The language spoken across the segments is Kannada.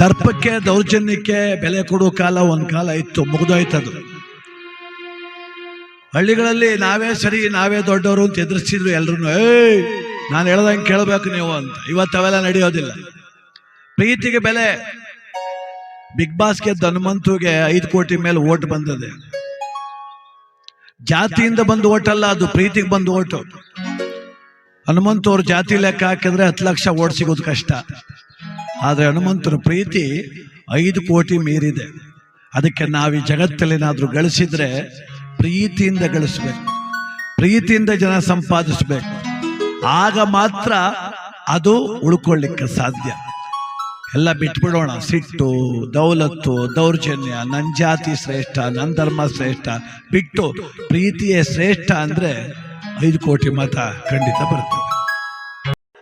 ದರ್ಪಕ್ಕೆ ದೌರ್ಜನ್ಯಕ್ಕೆ ಬೆಲೆ ಕೊಡೋ ಕಾಲ ಒಂದ್ ಕಾಲ ಇತ್ತು ಮುಗ್ದೋಯ್ತದು ಹಳ್ಳಿಗಳಲ್ಲಿ ನಾವೇ ಸರಿ, ನಾವೇ ದೊಡ್ಡವರು ಅಂತ ಎದುರಿಸಿದ್ರು ಎಲ್ರು ಏಯ್, ನಾನು ಹೇಳ್ದಂಗೆ ಕೇಳಬೇಕು ನೀವು ಅಂತ. ಇವತ್ತು ಅವೆಲ್ಲ ನಡೆಯೋದಿಲ್ಲ. ಪ್ರೀತಿಗೆ ಬೆಲೆ. ಬಿಗ್ ಬಾಸ್ಗೆ ಧನ್ವಂತುಗೆ ಐದು ಕೋಟಿ ಮೇಲೆ ಓಟ್ ಬಂದದೆ. ಜಾತಿಯಿಂದ ಬಂದು ಓಟ್ ಅಲ್ಲ ಅದು ಪ್ರೀತಿಗೆ ಬಂದು ಓಟು ಹನುಮಂತು ಅವ್ರ ಜಾತಿ ಲೆಕ್ಕ ಹಾಕಿದ್ರೆ ಹತ್ತು ಲಕ್ಷ ಓಟ್ ಸಿಗೋದು ಕಷ್ಟ. ಆದ್ರೆ ಹನುಮಂತನ ಪ್ರೀತಿ ಐದು ಕೋಟಿ ಮೀರಿದೆ. ಅದಕ್ಕೆ ನಾವು ಈ ಜಗತ್ತಲ್ಲೇನಾದರೂ ಗಳಿಸಿದರೆ ಪ್ರೀತಿಯಿಂದ ಗಳಿಸ್ಬೇಕು. ಪ್ರೀತಿಯಿಂದ ಜನ ಸಂಪಾದಿಸಬೇಕು. ಆಗ ಮಾತ್ರ ಅದು ಉಳ್ಕೊಳ್ಳಿಕ್ಕೆ ಸಾಧ್ಯ. ಎಲ್ಲ ಬಿಟ್ಬಿಡೋಣ. ಸಿಟ್ಟು, ದೌಲತ್ತು, ದೌರ್ಜನ್ಯ ನನ್ನ ಜಾತಿ ಶ್ರೇಷ್ಠ ನನ್ನ ಧರ್ಮ ಶ್ರೇಷ್ಠ. ಬಿಟ್ಟು ಪ್ರೀತಿಯೇ ಶ್ರೇಷ್ಠ ಅಂದರೆ ಐದು ಕೋಟಿ ಮತ ಖಂಡಿತ ಬರ್ತದೆ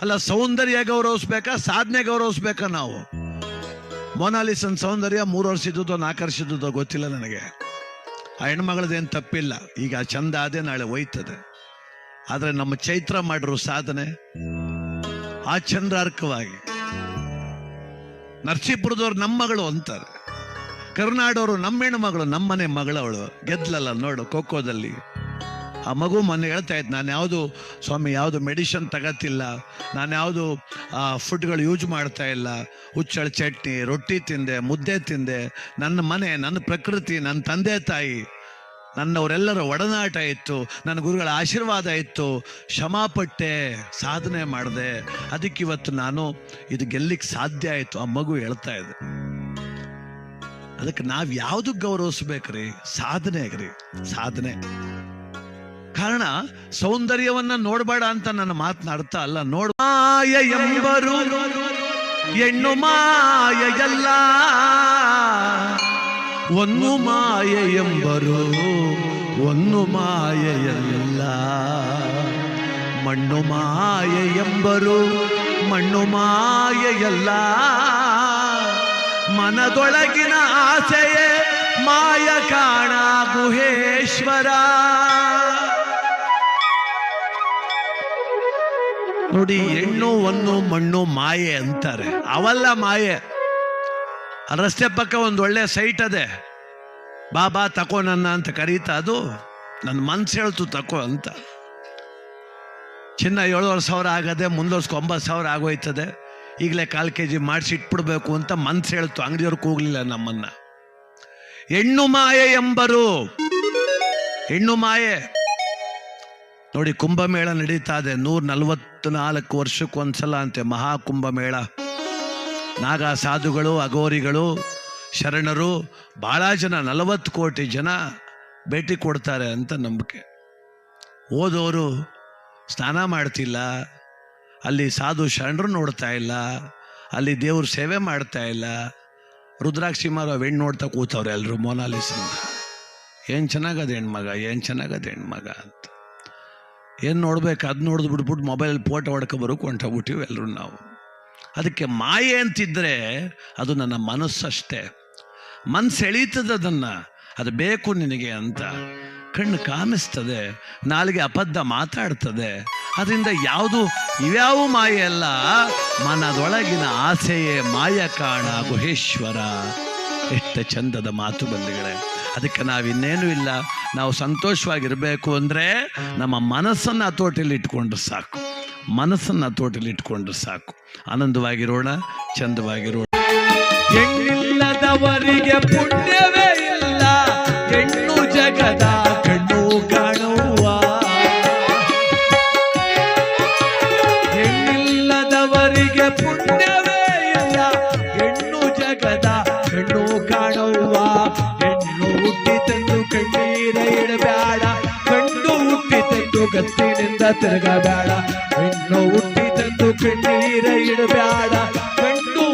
ಅಲ್ಲ, ಸೌಂದರ್ಯ ಗೌರವಿಸ್ಬೇಕಾ? ಸಾಧನೆ ಗೌರವಿಸ್ಬೇಕಾ ನಾವು? ಮೊನಾಲಿಸನ್ ಸೌಂದರ್ಯ ಮೂರು ವರ್ಷ ಇದ್ದದೋ ನಾಲ್ಕು ಗೊತ್ತಿಲ್ಲ ನನಗೆ. ಆ ಹೆಣ್ಮಗಳದೇನು ತಪ್ಪಿಲ್ಲ. ಈಗ ಚಂದ ಅದೇ ನಾಳೆ ಒಯ್ತದೆ ಆದರೆ ನಮ್ಮ ಚೈತ್ರ ಮಾಡಿರೋ ಸಾಧನೆ ಆ ಚಂದ್ರಾರ್ಕವಾಗಿ. ನರಸೀಪುರದವ್ರು ನಮ್ಮ ಮಗಳು ಅಂತಾರೆ. ಕರ್ನಾಡವರು ನಮ್ಮ ಹೆಣ್ಮಗಳು, ನಮ್ಮನೆ ಮಗಳವಳು. ಗೆದ್ಲಲ್ಲ ನೋಡು ಖೋಖೋದಲ್ಲಿ. ಆ ಮಗು ಮೊನ್ನೆ ಹೇಳ್ತಾ ಇತ್ತು, ನಾನು ಯಾವುದು ಸ್ವಾಮಿ, ಯಾವುದು ಮೆಡಿಷನ್ ತಗತ್ತಿಲ್ಲ ನಾನು ಯಾವುದು ಫುಡ್ಗಳು ಯೂಸ್ ಮಾಡ್ತಾ ಇಲ್ಲ. ಹುಚ್ಚಳ ಚಟ್ನಿ, ರೊಟ್ಟಿ ತಿಂದೆ, ಮುದ್ದೆ ತಿಂದೆ. ನನ್ನ ಮನೆ, ನನ್ನ ಪ್ರಕೃತಿ, ನನ್ನ ತಂದೆ ತಾಯಿ, ನನ್ನವರೆಲ್ಲರ ಒಡನಾಟ ಇತ್ತು, ನನ್ನ ಗುರುಗಳ ಆಶೀರ್ವಾದ ಇತ್ತು. ಕ್ಷಮಾಪಟ್ಟೆ ಸಾಧನೆ ಮಾಡಿದೆ. ಅದಕ್ಕೆ ಇವತ್ತು ನಾನು ಇದು ಗೆಲ್ಲಿಕ್ಕೆ ಸಾಧ್ಯ ಆಯಿತು, ಆ ಮಗು ಹೇಳ್ತಾ ಇದೆ ಅದಕ್ಕೆ ನಾವು ಯಾವುದು ಗೌರವಿಸ್ಬೇಕ್ರಿ? ಸಾಧನೆಗ್ರಿ, ಸಾಧನೆ. ಕಾರಣ ಸೌಂದರ್ಯವನ್ನ ನೋಡಬೇಡ ಅಂತ ನನ್ನ ಮಾತನಾಡ್ತ ಅಲ್ಲ. ನೋಡ ಮಾಯ ಎಂಬರು ಹೆಣ್ಣು ಮಾಯೆಯಲ್ಲ. ಒಂದು ಮಾಯ ಎಂಬರು ಒಂದು ಮಾಯೆಯಲ್ಲ. ಮಣ್ಣು ಮಾಯ ಎಂಬರು ಮಣ್ಣು ಮಾಯೆಯಲ್ಲ. ಮನದೊಳಗಿನ ಆಸೆಯೇ ಮಾಯ ಕಾಣ ಗುಹೇಶ್ವರ. ನೋಡಿ ಹೆಣ್ಣು ಒಂದು ಮಣ್ಣು ಮಾಯೆ ಅಂತಾರೆ. ಅವಲ್ಲ ಮಾಯೆ. ರಸ್ತೆ ಪಕ್ಕ ಒಂದು ಒಳ್ಳೆ ಸೈಟ್ ಅದೆ. ಬಾಬಾ ತಕೋ ನನ್ನ ಅಂತ ಕರೀತಾ ಅದು. ನನ್ನ ಮನ್ಸು ಹೇಳ್ತು ತಕೋ ಅಂತ. ಚಿನ್ನ ಏಳುವರೆ ಸಾವಿರ ಆಗದೆ ಮುಂದುವರ್ಸ್ಕೊ ಒಂಬತ್ತು ಸಾವಿರ ಆಗೋಯ್ತದೆ. ಈಗಲೇ ಕಾಲು ಕೆ ಜಿ ಮಾಡಿಸಿ ಇಟ್ಬಿಡ್ಬೇಕು ಅಂತ ಮನ್ಸು ಹೇಳ್ತು. ಅಂಗಡಿಯವ್ರಿಗೆ ಹೋಗ್ಲಿಲ್ಲ ನಮ್ಮನ್ನ. ಹೆಣ್ಣು ಮಾಯೆ ಎಂಬರು. ಹೆಣ್ಣು ಮಾಯೆ. ನೋಡಿ, ಕುಂಭಮೇಳ ನಡೀತಾ ಇದೆ. ನೂರ ನಲವತ್ತು ನಾಲ್ಕು ವರ್ಷಕ್ಕೊಂದ್ಸಲ ಅಂತೆ. ಮಹಾಕುಂಭಮೇಳ ನಾಗಾ ಸಾಧುಗಳು ಅಗೋರಿಗಳು ಶರಣರು, ಬಹಳ ಜನ, ನಲವತ್ತು ಕೋಟಿ ಜನ ಭೇಟಿ ಕೊಡ್ತಾರೆ ಅಂತ ನಂಬಿಕೆ. ಓದೋರು ಸ್ನಾನ ಮಾಡ್ತಿಲ್ಲ. ಅಲ್ಲಿ ಸಾಧು ಶರಣರು ನೋಡ್ತಾ ಇಲ್ಲ. ಅಲ್ಲಿ ದೇವ್ರ ಸೇವೆ ಮಾಡ್ತಾ ಇಲ್ಲ. ರುದ್ರಾಕ್ಷಿ ಮಾರು ಹೆಣ್ಣು ನೋಡ್ತಾ ಕೂತವ್ರೆ ಎಲ್ಲರೂ ಮೊನಾಲಿಸಿಂದ ಏನು ಚೆನ್ನಾಗದ ಹೆಣ್ಮಗ, ಏನು ಚೆನ್ನಾಗದ ಹೆಣ್ಮಗ ಅಂತ. ಏನು ನೋಡ್ಬೇಕು? ಅದು ನೋಡಿದ್ ಬಿಟ್ಬಿಟ್ಟು ಮೊಬೈಲಲ್ಲಿ ಫೋಟೋ ಹೊಡ್ಕೊ ಬರೋಕೆ ಹೊಂಟೋಗ್ಬಿಟ್ಟಿವಿ ಎಲ್ಲರೂ ನಾವು. ಅದಕ್ಕೆ ಮಾಯೆ ಅಂತಿದ್ದರೆ ಅದು ನನ್ನ ಮನಸ್ಸಷ್ಟೇ. ಮನಸ್ಸು ಎಳೀತದೆ ಅದನ್ನು. ಅದು ಬೇಕು ನಿನಗೆ ಅಂತ. ಕಣ್ಣು ಕಾಮಿಸ್ತದೆ ನಾಲಿಗೆ ಅಬದ್ಧ ಮಾತಾಡ್ತದೆ. ಅದರಿಂದ ಯಾವುದು ಇವ್ಯಾವ ಮಾಯೆ ಅಲ್ಲ. ಮನದೊಳಗಿನ ಆಸೆಯೇ ಮಾಯ ಕಾಣ ಗುಹೇಶ್ವರ. ಎಷ್ಟು ಚಂದದ ಮಾತು ಬಂದಿಗಳೇ. ಅದಕ್ಕೆ ನಾವಿನ್ನೇನು ಇಲ್ಲ. ನಾವು ಸಂತೋಷವಾಗಿರಬೇಕು ಅಂದರೆ ನಮ್ಮ ಮನಸ್ಸನ್ನು ತೋಟಲ್ಲಿ ಇಟ್ಕೊಂಡ್ರೆ ಸಾಕು. ಮನಸ್ಸನ್ನು ತೋಟಲ್ಲಿ ಇಟ್ಕೊಂಡ್ರೆ ಸಾಕು. ಆನಂದವಾಗಿರೋಣ, ಚಂದವಾಗಿರೋಣ. ಹೆಣ್ಣಿಲ್ಲದವರಿಗೆ ಪುಣ್ಯವೇ ಇಲ್ಲ. ಹೆಣ್ಣು ಜಗದ ಕಣ್ಣು ಕಾಣುವ. ಹೆಣ್ಣಿಲ್ಲದವರಿಗೆ ಪುಣ್ಯವೇ ಕಣ್ಣೀರ ಇಡಬೇಡ. ಕಣ್ಣು ಹುಟ್ಟಿ ತಂದು ಗತ್ತಿನಿಂದ ತಿರುಗಬೇಡ. ಹೆಣ್ಣು ಹುಟ್ಟಿತೆಂದು ಕಣ್ಣೀರ ಇಡಬೇಡ.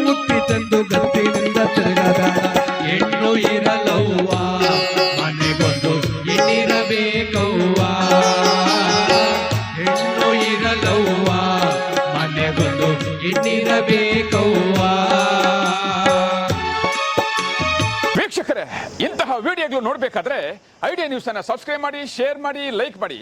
ನುಪ್ಪಿ ತಂದು ಗತ್ತಿನಿಂದ ತಿರುಗಬೇಡ. ಹೆಣ್ಣು ಇರಲವ್ವ ಮನೆಗೊಂದು ಇನ್ನಿರಬೇಕವ್ವ ಹೆಣ್ಣು ಇರಲವ್ವ ಮನೆಗೊಂದು ಇನ್ನಿರಬೇಕವ್ವ ವೀಕ್ಷಕರೇ ವಿಡಿಯೋಗಳು ನೋಡಬೇಕಾದ್ರೆ ಐಡಿಯಾ ನ್ಯೂಸ್ ಅನ್ನ ಸಬ್ಸ್ಕ್ರೈಬ್ ಮಾಡಿ ಶೇರ್ ಮಾಡಿ ಲೈಕ್ ಮಾಡಿ.